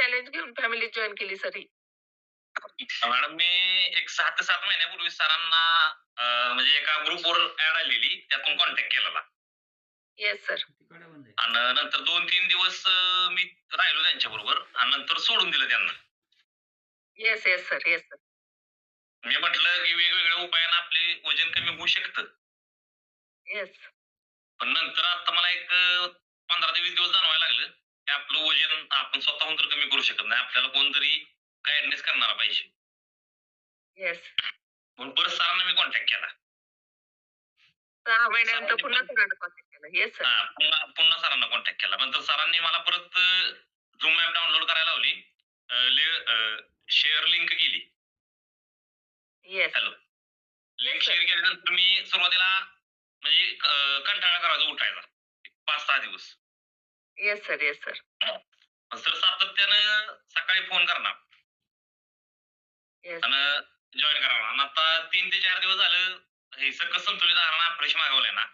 Challenge घेऊन family join केली sir ही? मॅडम मी एक 6 ते 7 महिन्यापूर्वी सरांना म्हणजे एका ग्रुपवर ॲड आलेली त्यातून कॉन्टॅक्ट केलेला. Yes sir. आणि नंतर 2-3 दिवस अ, मी राहिलो त्यांच्याबरोबर आणि नंतर सोडून दिलं त्यांना. Yes, yes sir. Yes sir. मी म्हटलं की वेगवेगळ्या उपायाने आपले वजन कमी होऊ शकतं. येस. पण नंतर आता मला एक 15 ते 20 दिवस जाणवायला लागलं, आपलं वजन आपण स्वतःहून तर कमी करू शकत नाही. आपल्याला कोणतरी गाईडन्स करणारा पाहिजे. येस. म्हणून परत सरांना मी कॉन्टॅक्ट केला. 6 महिन्यानंतर सरांनी पुन्हा सरांना कॉन्टॅक्ट केला. Yes sir. हां, पुन्हा पुन्हा सरांना कॉन्टॅक्ट केला. नंतर सरांनी मला परत Zoom ॲप डाउनलोड करायला लावली. शेअर लिंक केली. येस. हॅलो. लिंक. शेअर केल्यानंतर मी सुरुवातीला म्हणजे कंटाळा करायचा उठायचा. 5-6 दिवस. Yes sir. Yes sir. Sir सातत्यानं सकाळी फोन करणार. येस. आणि जॉइन करायला आणि आता 3 ते 4 दिवस झालं हे सकस संतुलित आहारानं फ्रेश मागवलंय ना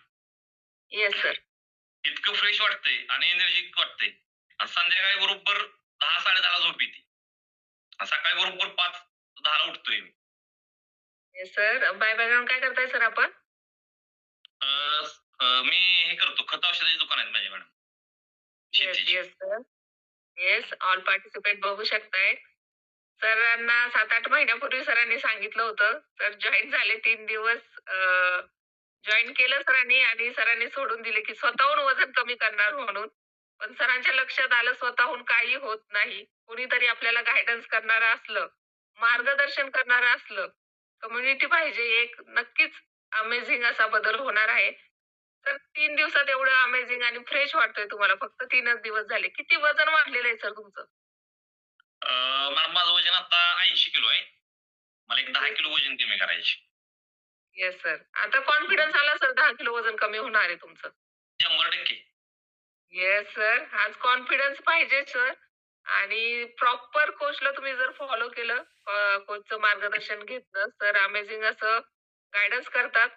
येस सर. इतकं फ्रेश वाटतंय आणि एनर्जिक वाटतंय. आणि संध्याकाळी बरोबर 10-10:30 ला झोप येते. आणि सकाळी बरोबर 5-10 ला उठतोय मी. Yes sir. बाय बॅकग्राऊंड काय करताय सर आपण? अ, अ, मी हे करतो खत औषधाची दुकान आहेत माझी madam. Yes, yes sir. Yes. All participate बघू शकताय. सरांना 7-8 महिन्यापूर्वी सरांनी सांगितलं होतं. सर जॉइन झाले 3 दिवस अ, जॉइन केलं सरांनी आणि सरांनी सोडून दिले, की स्वतःहून वजन कमी करणार म्हणून. पण सरांच्या लक्षात आलं स्वतःहून काही होत नाही. कुणीतरी आपल्याला गाईडन्स करणारं असलं, मार्गदर्शन करणारं असलं, कम्युनिटी पाहिजे एक नक्कीच अमेझिंग असा बदल होणार आहे. तर 3 दिवसात एवढं अमेझिंग आणि फ्रेश वाटतंय तुम्हाला फक्त 3च दिवस झाले. किती वजन वाढलेलं आहे सर तुमचं? मॅडम माझं वजन आता 80 किलो आहे. मला एक 10 येस. किलो वजन कमी करायचे. Yes sir. आता कॉन्फिडन्स आला सर 10 किलो वजन कमी होणार आहे तुमचं. 100% येस सर. हाच कॉन्फिडन्स पाहिजे सर. आणि प्रॉपर कोचला तुम्ही जर फॉलो केलं, कोचचं मार्गदर्शन घेतलं, सर अमेझिंग असं गाईडन्स करतात.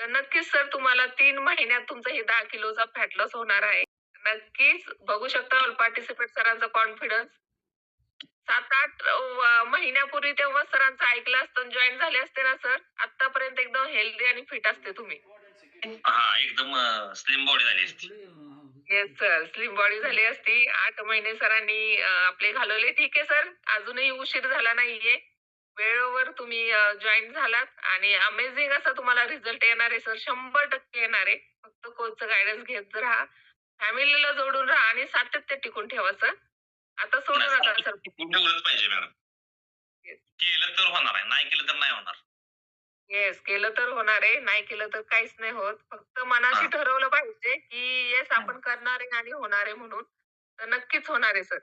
तर नक्कीच सर तुम्हाला 3 महिन्यात तुमचं हे 10 किलोचा फॅट लॉस होणार आहे. नक्कीच बघू शकता ऑल पार्टिसिपेट सरांचा कॉन्फिडन्स. 7-8 अ, महिन्यापूर्वी तेव्हा सरांचं ऐकलं असतं जॉइन झाले असते ना सर, आत्तापर्यंत एकदम हेल्दी आणि फिट असते तुम्ही. हां, एकदम स्लिम बॉडी झाली असती. Yes sir. स्लिम बॉडी झाली असती. 8 महिने सरांनी आपले घालवले. ठीक आहे सर. अजूनही उशीर झाला नाहीये. वेळेवर तुम्ही अ, जॉइन झालात आणि अमेझिंग असा तुम्हाला रिझल्ट येणार आहे सर. 100% येणार आहे. फक्त कोचचं गाईडन्स घेत राहा. फॅमिलीला जोडून राहा आणि सातत्य टिकून ठेवा सर. आता सोडू नाही, नका सर. पाहिजे मॅडम. केलं तर होणार आहे. नाही केलं तर नाही होणार. येस. केलं तर होणार आहे. नाही केलं तर काहीच नाही होत. फक्त मनाशी. ठरवलं पाहिजे, की येस आपण करणार आहे आणि होणार आहे म्हणून. तर नक्कीच होणार आहे सर.